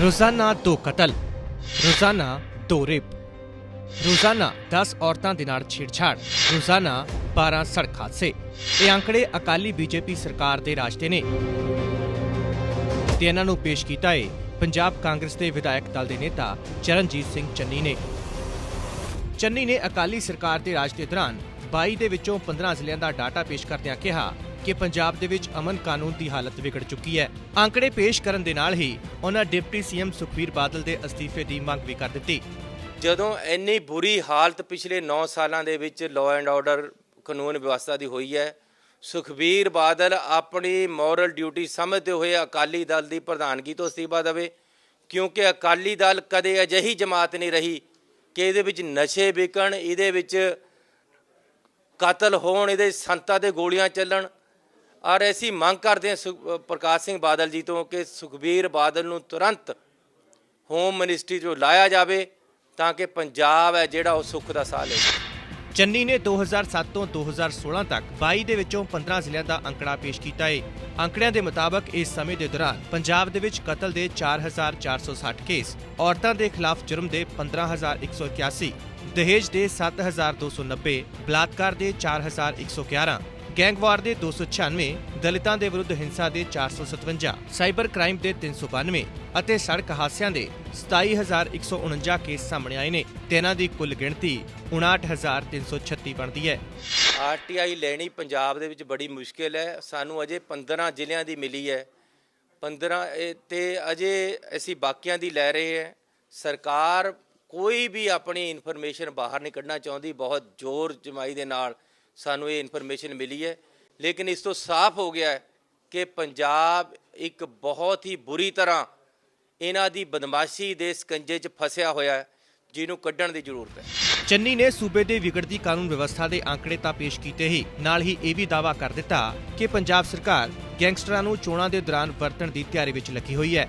ਰੋਜ਼ਾਨਾ ਦੋ ਕਤਲ, ਰੋਜ਼ਾਨਾ ਦੋ ਰੇਪ, ਰੋਜ਼ਾਨਾ 10 ਔਰਤਾਂ ਦੇ ਨਾਲ ਛੇੜਛਾੜ, ਰੋਜ਼ਾਨਾ 12 ਸੜਕ ਹਾਦਸੇ। ਇਹ ਅੰਕੜੇ ਅਕਾਲੀ ਬੀਜੇਪੀ ਸਰਕਾਰ ਦੇ ਰਾਜ ਦੇ ਨੇ। ਤੇ ਇਹਨਾਂ ਨੂੰ ਪੇਸ਼ ਕੀਤਾ ਹੈ ਪੰਜਾਬ ਕਾਂਗਰਸ ਦੇ ਵਿਧਾਇਕ ਦਲ ਦੇ ਨੇਤਾ ਚਰਨਜੀਤ ਸਿੰਘ ਚੰਨੀ ਨੇ। ਚੰਨੀ ਨੇ ਅਕਾਲੀ ਸਰਕਾਰ ਦੇ ਰਾਜ ਦੇ ਦੌਰਾਨ 22 ਦੇ ਵਿੱਚੋਂ 15 ਜ਼ਿਲ੍ਹਿਆਂ ਦਾ ਡਾਟਾ ਪੇਸ਼ ਕਰਦਿਆਂ ਕਿਹਾ ਕਿ ਪੰਜਾਬ ਦੇ ਵਿੱਚ ਅਮਨ ਕਾਨੂੰਨ ਦੀ ਹਾਲਤ ਵਿਗੜ ਚੁੱਕੀ ਹੈ। ਅੰਕੜੇ ਪੇਸ਼ ਕਰਨ ਦੇ ਨਾਲ ਹੀ ਉਹਨਾਂ ਡਿਪਟੀ ਸੀਐਮ ਸੁਖਬੀਰ ਬਾਦਲ ਦੇ ਅਸਤੀਫੇ ਦੀ ਮੰਗ ਵੀ ਕਰ ਦਿੱਤੀ। ਜਦੋਂ ਇੰਨੀ ਬੁਰੀ ਹਾਲਤ ਪਿਛਲੇ 9 ਸਾਲਾਂ ਦੇ ਵਿੱਚ ਲਾਅ ਐਂਡ ਆਰਡਰ ਕਾਨੂੰਨ ਵਿਵਸਥਾ ਦੀ ਹੋਈ ਹੈ, ਸੁਖਬੀਰ ਬਾਦਲ ਆਪਣੀ ਮੋਰਲ ਡਿਊਟੀ ਸਮਝਦੇ ਹੋਏ ਅਕਾਲੀ ਦਲ ਦੀ ਪ੍ਰਧਾਨਗੀ ਤੋਂ ਅਸਤੀਫਾ ਦੇਵੇ, ਕਿਉਂਕਿ ਅਕਾਲੀ ਦਲ ਕਦੇ ਅਜਿਹੀ ਜਮਾਤ ਨਹੀਂ ਰਹੀ ਕਿ ਇਹਦੇ ਵਿੱਚ ਨਸ਼ੇ ਵਿਕਣ, ਇਹਦੇ ਵਿੱਚ ਕਤਲ ਹੋਣ, ਇਹਦੇ ਸੰਤਾਂ ਦੇ ਗੋਲੀਆਂ ਚੱਲਣ ਔਰ ਅਸੀਂ ਮੰਗ ਕਰਦੇ ਹਾਂ ਪ੍ਰਕਾਸ਼ ਸਿੰਘ ਬਾਦਲ ਜੀ ਤੋਂ ਕਿ ਸੁਖਬੀਰ ਬਾਦਲ ਨੂੰ ਤੁਰੰਤ ਹੋਮ ਮਿਨਿਸਟਰੀ ਤੋਂ ਲਾਇਆ ਜਾਵੇ ਤਾਂ ਕਿ ਪੰਜਾਬ ਹੈ ਜਿਹੜਾ ਉਹ ਸੁੱਖ ਦਾ ਸਾਹ ਲੈ ਚੰਨੀ ਨੇ 2007 ਤੋਂ 2016 ਤੱਕ 22 ਦੇ ਵਿੱਚੋਂ 15 ਜ਼ਿਲ੍ਹਿਆਂ ਦਾ ਅੰਕੜਾ ਪੇਸ਼ ਕੀਤਾ ਹੈ ਅੰਕੜਿਆਂ ਦੇ ਮੁਤਾਬਕ ਇਸ ਸਮੇਂ ਦੇ ਦੌਰਾਨ ਪੰਜਾਬ ਦੇ ਵਿੱਚ ਕਤਲ ਦੇ 4460 ਕੇਸ, ਔਰਤਾਂ ਦੇ ਖਿਲਾਫ ਜੁਰਮ ਦੇ 15181 ਦਹੇਜ ਦੇ 7290 ਬਲਾਤਕਾਰ ਦੇ 4111 ਗੈਂਗਵਾਰ ਦੇ 296 ਦਲਿਤਾਂ ਦੇ ਵਿਰੁੱਧ ਹਿੰਸਾ ਦੇ 457 ਸਾਈਬਰ ਕ੍ਰਾਈਮ ਦੇ 392 ਅਤੇ ਸੜਕ ਹਾਦਸਿਆਂ ਦੇ 27149 ਕੇਸ ਸਾਹਮਣੇ ਆਏ ਨੇ। ਤੇ ਇਹਨਾਂ ਦੀ ਕੁੱਲ ਗਿਣਤੀ 59336 ਬਣਦੀ ਹੈ। ਆਰਟੀਆਈ ਲੈਣੀ ਪੰਜਾਬ ਦੇ ਵਿੱਚ ਬੜੀ ਮੁਸ਼ਕਿਲ ਹੈ। ਸਾਨੂੰ ਅਜੇ 15 ਜ਼ਿਲ੍ਹਿਆਂ ਦੀ ਮਿਲੀ ਹੈ। 15 ਇਹ ਤੇ ਅਜੇ ਅਸੀਂ ਬਾਕੀਆਂ ਦੀ ਲੈ ਰਹੇ ਹਾਂ। ਸਰਕਾਰ ਕੋਈ ਵੀ ਆਪਣੀ ਇਨਫੋਰਮੇਸ਼ਨ ਬਾਹਰ ਨਹੀਂ ਕੱਢਣਾ ਚਾਹੁੰਦੀ। ਬਹੁਤ ਜ਼ੋਰ ਜਮਾਈ ਦੇ ਨਾਲ ਸਾਨੂੰ ਇਹ ਇਨਫੋਰਮੇਸ਼ਨ ਮਿਲੀ ਹੈ। ਲੇਕਿਨ ਇਸ ਤੋਂ ਸਾਫ਼ ਹੋ ਗਿਆ ਹੈ ਕਿ ਪੰਜਾਬ ਇੱਕ ਬਹੁਤ ਹੀ ਬੁਰੀ ਤਰ੍ਹਾਂ ਇਹਨਾਂ ਦੀ ਬਦਮਾਸ਼ੀ ਦੇ ਸਕੰਜੇ 'ਚ ਫਸਿਆ ਹੋਇਆ ਹੈ, ਜਿਹਨੂੰ ਕੱਢਣ ਦੀ ਜ਼ਰੂਰਤ ਹੈ। ਚੰਨੀ ਨੇ ਸੂਬੇ ਦੇ ਵਿਗੜਦੀ ਕਾਨੂੰਨ ਵਿਵਸਥਾ ਦੇ ਅੰਕੜੇ ਤਾਂ ਪੇਸ਼ ਕੀਤੇ ਹੀ, ਨਾਲ ਹੀ ਇਹ ਵੀ ਦਾਅਵਾ ਕਰ ਦਿੱਤਾ ਕਿ ਪੰਜਾਬ ਸਰਕਾਰ ਗੈਂਗਸਟਰਾਂ ਨੂੰ ਚੋਣਾਂ ਦੇ ਦੌਰਾਨ ਵਰਤਣ ਦੀ ਤਿਆਰੀ ਵਿੱਚ ਲੱਗੀ ਹੋਈ ਹੈ।